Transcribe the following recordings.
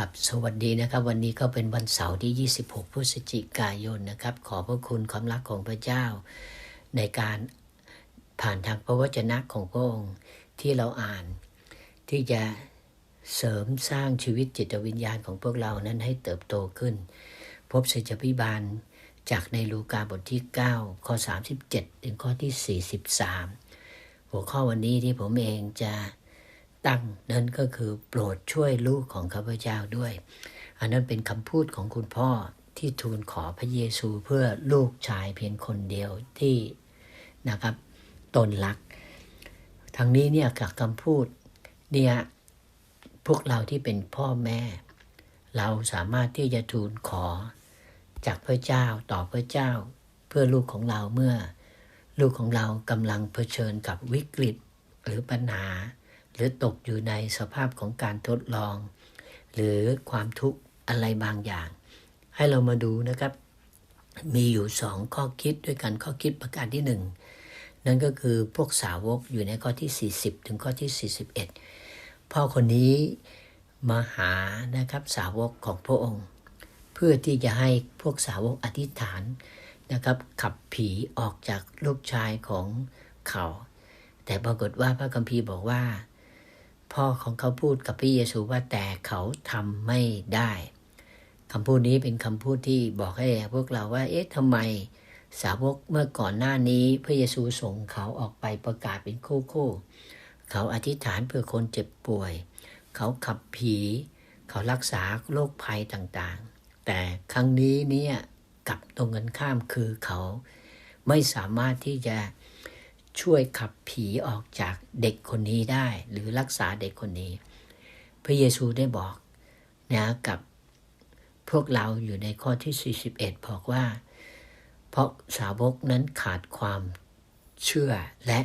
ครับสวัสดีนะครับ วันนี้ก็เป็นวันเสาร์ที่ 26 พฤศจิกายนนะครับ ขอพระคุณความรักของพระเจ้า ในการผ่านทางพระวจนะของพระองค์ที่เราอ่าน ที่จะเสริมสร้างชีวิตจิตวิญญาณของพวกเรานั้นให้เติบโตขึ้น พบสัจพิบาลจากในลูกาบทที่ 9 ข้อ 37 ถึงข้อที่ 43 หัวข้อวันนี้ที่ผมเองจะ ตั้ง นั้นก็คือโปรดช่วยลูกของข้าพเจ้าด้วย อันนั้นเป็นคำพูดของคุณพ่อที่ทูลขอพระเยซูเพื่อลูกชายเพียงคนเดียวที่นะครับตนรัก ทางนี้เนี่ยกับคำพูดเนี่ยพวกเราที่เป็นพ่อแม่ เราสามารถที่จะทูลขอจากพระเจ้าต่อพระเจ้า เพื่อลูกของเราเมื่อ ลูกของเรากำลังเผชิญกับวิกฤตหรือปัญหา หรือตกอยู่ในสภาพของการทดลอง หรือความทุกข์อะไรบางอย่าง ให้เรามาดูนะครับ มีอยู่สองข้อคิดด้วยกันข้อคิดประการที่หนึ่งนั่นก็คือพวกสาวกอยู่ในข้อที่ 40 ถึงข้อที่ 41 พ่อคนนี้มาหานะครับสาวกของพระองค์ เพื่อที่จะให้พวกสาวกอธิษฐานนะครับขับผีออกจากลูกชายของเขา แต่ปรากฏว่าพระคัมภีร์บอกว่า พ่อของเขาพูดกับพระเยซูว่าแต่เขาทำไม่ได้คำพูดนี้เป็นคำพูดที่บอกให้พวกเราว่า เอ๊ะทำไมสาวกเมื่อก่อนหน้านี้ พระเยซูส่งเขาออกไปประกาศเป็นคู่คู่ เขาอธิษฐานเพื่อคนเจ็บป่วย เขาขับผี เขารักษาโรคภัยต่างๆ แต่ครั้งนี้เนี่ยกับตรงกันข้ามคือเขาไม่สามารถที่จะ ช่วยขับผีออกจากเด็กคนนี้ได้ หรือรักษาเด็กคนนี้ พระเยซูได้บอกนะกับพวกเราอยู่ในข้อที่ 41 บอกว่า เพราะสาวกนั้นขาดความเชื่อและ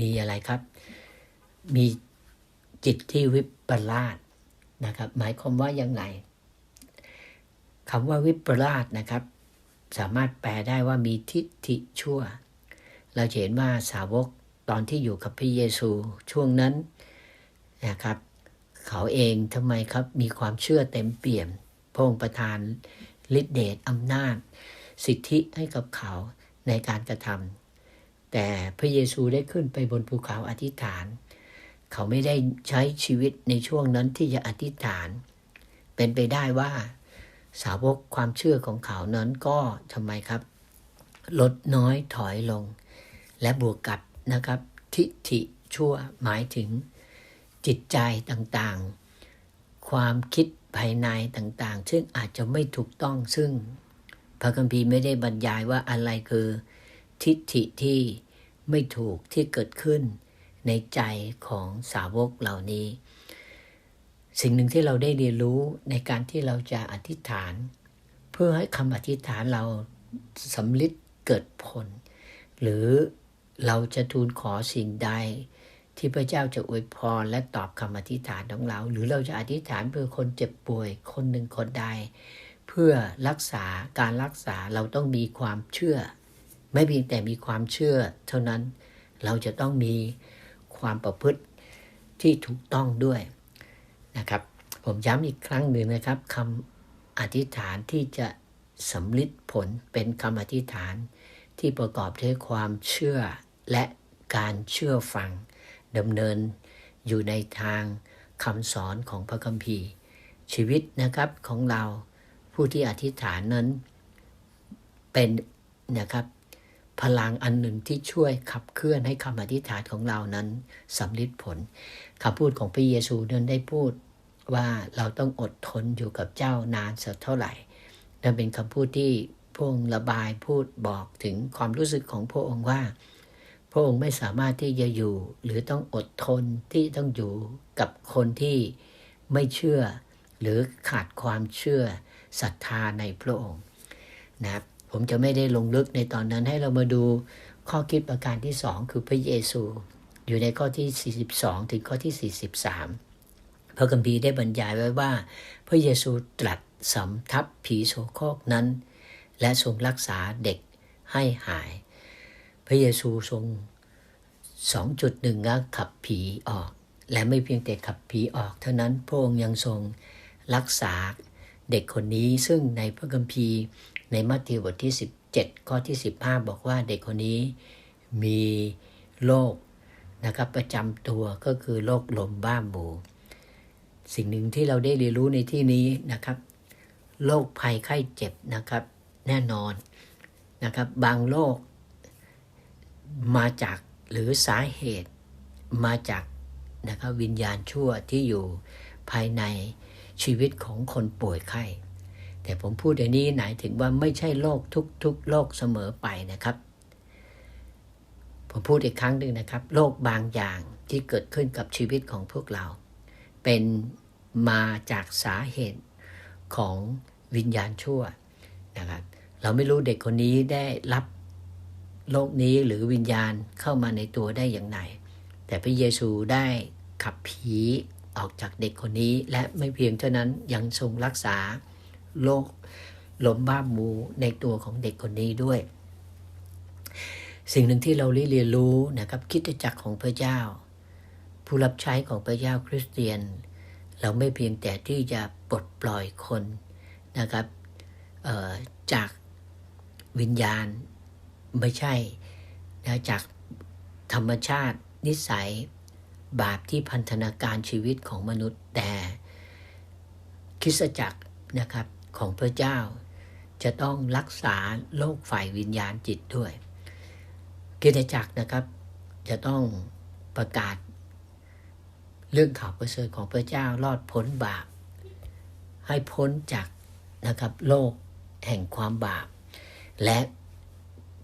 มีอะไรครับ มีจิตที่วิปลาสนะครับ หมายความว่าอยังไงคำว่าวิปลาสนะครับ สามารถแปลได้ว่ามีทิฏฐิชั่ว เราเห็นว่าสาวกตอนที่อยู่กับพระเยซูช่วงนั้นนะครับ เขาเองทำไมครับมีความเชื่อเต็มเปี่ยมพระองค์ประทานฤทธิเดชอำนาจ สิทธิให้กับเขาในการกระทำแต่พระเยซูได้ขึ้นไปบนภูเขาอธิษฐาน เขาไม่ได้ใช้ชีวิตในช่วงนั้นที่จะอธิษฐาน เป็นไปได้ว่าสาวกความเชื่อของเขานั้นก็ทำไมครับ ลดน้อยถอยลง และบวกกับนะครับทิฏฐิชั่วหมายถึงจิตใจต่างๆ ความคิดภายในต่างๆ ซึ่งอาจจะไม่ถูกต้องซึ่ง พระคัมภีร์ไม่ได้บรรยายว่าอะไรคือ ทิฏฐิที่ไม่ถูกที่เกิดขึ้นในใจของสาวกเหล่านี้ สิ่งหนึ่งที่เราได้เรียนรู้ในการที่เราจะอธิษฐาน เพื่อให้คำอธิษฐานเราสำลิดเกิดผล หรือ เราจะทูลขอสิ่งใด ที่พระเจ้าจะอวยพรและตอบคำอธิษฐานของเรา หรือเราจะอธิษฐานเพื่อคนเจ็บป่วยคนหนึ่งคนใด เพื่อรักษาการรักษาเราต้องมีความเชื่อ ไม่เพียงแต่มีความเชื่อ เท่านั้นเราจะต้องมีความประพฤติที่ถูกต้องด้วยนะครับ ผมย้ำอีกครั้งหนึ่งนะครับคำอธิษฐานที่จะสำลิดผลเป็นคำอธิษฐาน ที่ประกอบด้วยความเชื่อและการเชื่อฟังดำเนินอยู่ในทางคำสอนของพระคัมภีร์ ชีวิตนะครับของเราผู้ที่อธิษฐานนั้นเป็นนะครับพลังอันหนึ่งที่ช่วยขับเคลื่อนให้คำอธิษฐานของเรานั้นสำลิดผลคำพูดของพระเยซูนั้นได้พูดว่าเราต้องอดทนอยู่กับเจ้านานสักเท่าไหร่นั่นเป็นคำพูดที่ พระองค์ระบายพูดบอกถึงความรู้สึกของพระองค์ว่า พระองค์ไม่สามารถที่จะอยู่ หรือต้องอดทนที่ต้องอยู่กับคนที่ไม่เชื่อ หรือขาดความเชื่อศรัทธาในพระองค์นะครับผมจะไม่ได้ลงลึกในตอนนั้นให้เรามาดูข้อคิดประการที่สองคือพระเยซู อยู่ในข้อที่ 42 ถึงข้อที่ 43 พระคัมภีร์ได้บรรยายไว้ว่า พระเยซูตรัสสำทับผีโสโครกนั้น และทรงรักษาเด็กให้หาย พระเยซูทรงสองจุดหนึ่งก็ขับผีออก และไม่เพียงแต่ขับผีออก เท่านั้นพระองค์ยังทรงรักษาเด็กคนนี้ซึ่งในพระคัมภีร์ในมัทธิวบทที่ 17 ข้อที่ 15 บอกว่าเด็กคนนี้มีโรคนะครับประจำตัวก็คือโรคลมบ้าหมู สิ่งหนึ่งที่เราได้เรียนรู้ในที่นี้นะครับโรคภัยไข้เจ็บนะครับ แน่นอนนะครับ บางโรคมาจากหรือสาเหตุมาจากนะครับวิญญาณชั่วที่อยู่ภายในชีวิตของคนป่วยไข้ แต่ผมพูดอย่างนี้หมายถึงว่าไม่ใช่โรคทุกๆโรคเสมอไปนะครับ ผมพูดอีกครั้งหนึ่งนะครับโรคบางอย่างที่เกิดขึ้นกับชีวิตของพวกเรา เป็นมาจากสาเหตุของวิญญาณชั่ว นะครับเราไม่รู้เด็กคนนี้ได้รับโรคนี้หรือวิญญาณเข้ามาในตัวได้อย่างไร แต่พระเยซูได้ขับผีออกจากเด็กคนนี้ และไม่เพียงเท่านั้นยังทรงรักษาโรคลมบ้าหมูในตัวของเด็กคนนี้ด้วย สิ่งหนึ่งที่เราเรียนรู้นะครับคิดจักรของพระเจ้า ผู้รับใช้ของพระเจ้าคริสเตียน เราไม่เพียงแต่ที่จะปลดปล่อยคนนะครับ จากวิญญาณไม่ใช่นะจากธรรมชาตินิสัย บาปที่พันธนาการชีวิตของมนุษย์แต่คริสจักรนะครับของพระเจ้า จะต้องรักษาโรคฝ่ายวิญญาณจิตด้วยคริสตจักรนะครับจะต้องประกาศ เรื่องข่าวประเสริฐของพระเจ้ารอดพ้นบาป ให้พ้นจากนะครับโลก แห่งความบาป และ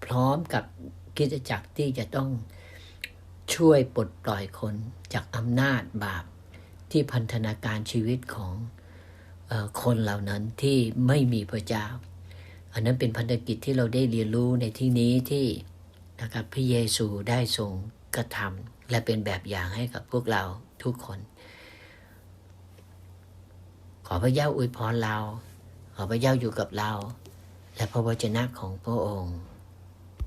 พร้อมกับกิจจักรที่จะต้องช่วยปลดปล่อยคนจากอำนาจบาปที่พันธนาการชีวิตของออคนเหล่านั้นที่ไม่มีพระเจ้า อันนั้นเป็นพันธกิจที่เราได้เรียนรู้ในที่นี้ที่นะครับพระเยซูได้ทรงกระทำและเป็นแบบอย่างให้กับพวกเราทุกคน ขอพระเจ้าอวยพรเรา ขอพระเจ้าอยู่กับเรา และพระวจนะของพระองค์